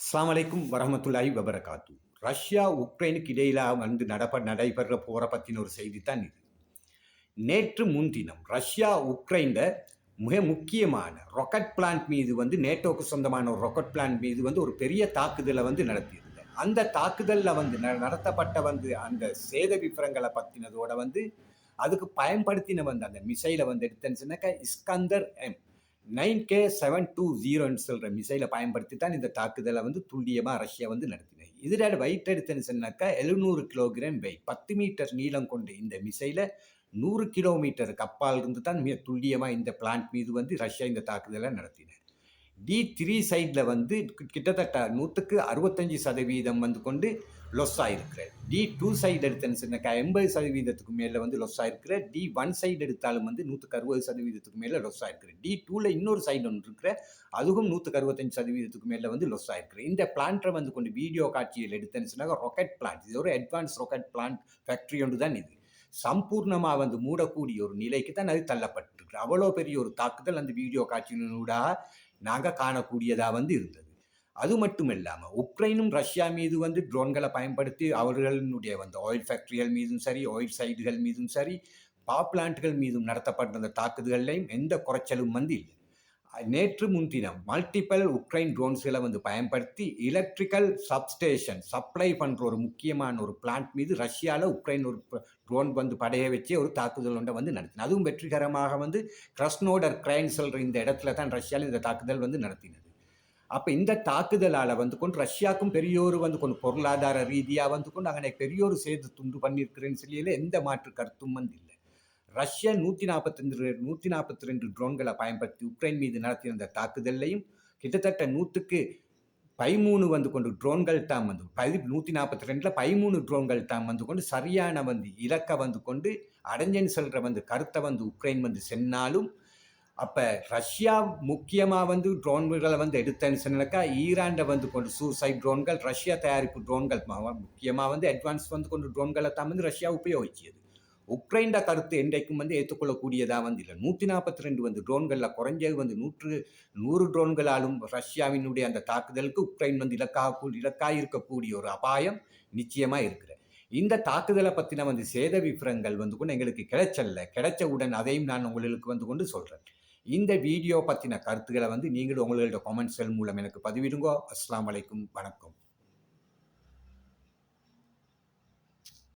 அஸ்ஸலாமு அலைக்கும் வரஹ்மத்துல்லாஹி வபரகாத்து. ரஷ்யா உக்ரைனுக்கு இடையில வந்து நடப்ப நடைபெற போற பற்றின ஒரு செய்தி தான் இது. நேற்று முன்தினம் ரஷ்யா உக்ரைனில் மிக முக்கியமான ராக்கெட் பிளான்ட் மீது வந்து நேட்டோக்கு சொந்தமான ஒரு ராக்கெட் பிளான்ட் மீது வந்து ஒரு பெரிய தாக்குதலை வந்து நடத்தியிருந்தது அந்த தாக்குதலில் வந்து ந- நடத்தப்பட்ட வந்து அந்த சேத விவரங்களை பற்றினதோட வந்து அதுக்கு பயன்படுத்தின வந்து அந்த மிசைலை வந்து எடுத்தேன்னு சொன்னாக்கா Iskander M. Nine K seven two ஜீரோன்னு சொல்கிற மிசைலை பயன்படுத்தி தான் இந்த தாக்குதலை வந்து துல்லியமாக ரஷ்யா வந்து நடத்தினது இதில் வெயிட் எடுத்தேன்னு சொன்னாக்கா எழுநூறு கிலோகிராம் வெயிட் பத்து மீட்டர் நீளம் கொண்ட இந்த மிசைலை நூறு கிலோமீட்டருக்கு அப்பால் இருந்து தான் மிக துல்லியமாக இந்த பிளான்ட் மீது வந்து ரஷ்யா இந்த தாக்குதலை நடத்தினர் டி த்ரீ சைடில் வந்து கிட்டத்தட்ட நூற்றுக்கு அறுபத்தஞ்சு சதவீதம் வந்து கொண்டு லொஸ் ஆயிருக்கிற டி டூ சைடு எடுத்தேன்னு சொன்னாக்கா எண்பது சதவீதத்துக்கு மேலே வந்து லொஸ் ஆயிருக்கிற டி ஒன் சைடு எடுத்தாலும் வந்து நூற்றுக்கு அறுபது சதவீதத்துக்கு மேலே லொஸ் ஆயிருக்கிற டி டூவில் இன்னொரு சைடு ஒன்று இருக்கிற அதுவும் நூற்றுக்கு அறுபத்தஞ்சு சதவீதத்துக்கு மேலே வந்து லொஸ் ஆயிருக்கிற இந்த பிளான்ட்டை வந்து கொண்டு வீடியோ காட்சியில் எடுத்தேன்னு சொன்னாக்க ராக்கெட் பிளான்ட் இது ஒரு அட்வான்ஸ் ராக்கெட் பிளான்ட் ஃபேக்ட்ரி ஒன்று தான் இது. சம்பூர்ணமாக வந்து மூடக்கூடிய ஒரு நிலைக்கு தான் அது தள்ளப்பட்டிருக்கு அவ்வளோ பெரிய ஒரு தாக்குதல் அந்த வீடியோ காட்சியினூடாக நாங்கள் காணக்கூடியதாக வந்து இருந்தது. அது மட்டும் இல்லாமல் உக்ரைனும் ரஷ்யா மீது வந்து ட்ரோன்களை பயன்படுத்தி அவர்களுடைய வந்து ஆயில் ஃபேக்ட்ரிகள் மீதும் சரி ஆயில் சைடுகள் மீதும் சரி பாப்ளான்ட்கள் மீதும் நடத்தப்பட்ட அந்த தாக்குதல்களையும் எந்த குறைச்சலும் வந்து இல்லை. நேற்று முன்தினம் மல்டிபிள் உக்ரைன் ட்ரோன்ஸ்களை வந்து பயன்படுத்தி எலக்ட்ரிக்கல் சப்ஸ்டேஷன் சப்ளை பண்ணுற ஒரு முக்கியமான ஒரு பிளான்ட் மீது ரஷ்யாவில் உக்ரைன் ஒரு ட்ரோன் வந்து படைய வச்சே ஒரு தாக்குதல் ஒன்றை வந்து நடத்தினது அதுவும் வெற்றிகரமாக வந்து கிரஸ்னோடர் கிரைன் சொல்கிற இந்த இடத்துல தான் ரஷ்யாவில் இந்த தாக்குதல் வந்து நடத்தினது. அப்போ இந்த தாக்குதலால் வந்து கொண்டு ரஷ்யாவுக்கும் பெரியோர் வந்து கொண்டு பொருளாதார ரீதியாக வந்து கொண்டு அங்கே பெரியோர் சேர்த்து துண்டு பண்ணியிருக்கிறேன்னு சொல்லியில எந்த மாற்று கருத்தும் வந்து இல்லை. ரஷ்யா நூற்றி நாற்பத்தஞ்சு நூற்றி நாற்பத்தி ரெண்டு ட்ரோன்களை பயன்படுத்தி உக்ரைன் மீது நடத்திய அந்த தாக்குதலையும் கிட்டத்தட்ட நூற்றுக்கு பதிமூணு வந்து கொண்டு ட்ரோன்கள் தான் வந்து பதி நூற்றி நாற்பத்தி ரெண்டில் பதிமூணு ட்ரோன்கள் தான் வந்து கொண்டு சரியான வந்து இலக்கை வந்து கொண்டு அடைஞ்சன் சொல்கிற வந்து கருத்தை வந்து உக்ரைன் வந்து சென்னாலும் அப்போ ரஷ்யா முக்கியமாக வந்து ட்ரோன்களை வந்து எடுத்தேன்னு சொன்னாக்கா ஈரான்ட வந்து கொண்டு சூசைட் ட்ரோன்கள் ரஷ்யா தயாரிப்பு ட்ரோன்கள் முக்கியமாக வந்து அட்வான்ஸ் வந்து கொண்டு ட்ரோன்களை தான் வந்து ரஷ்யா உபயோகிச்சது உக்ரைன்ட கருத்து என்றைக்கும் வந்து ஏற்றுக்கொள்ளக்கூடியதாக வந்து இல்லை. நூற்றி நாற்பத்தி ரெண்டு வந்து ட்ரோன்களில் குறைஞ்சது வந்து நூற்று நூறு ட்ரோன்களாலும் ரஷ்யாவினுடைய அந்த தாக்குதலுக்கு உக்ரைன் வந்து இலக்காக இலக்காக இருக்கக்கூடிய ஒரு அபாயம் நிச்சயமாக இருக்கிற இந்த தாக்குதலை பற்றின வந்து சேத விவரங்கள் வந்து கொண்டு எங்களுக்கு கிடைச்சல்ல. கிடைச்சவுடன் அதையும் நான் உங்களுக்கு வந்து கொண்டு சொல்கிறேன் இந்த வீடியோ பற்றின கருத்துக்களை வந்து நீங்களும் உங்களோட கமெண்ட்ஸ்கள் மூலம் எனக்கு பதிவிடுங்கோ. அஸ்லாம் வலைக்கும் வணக்கம்.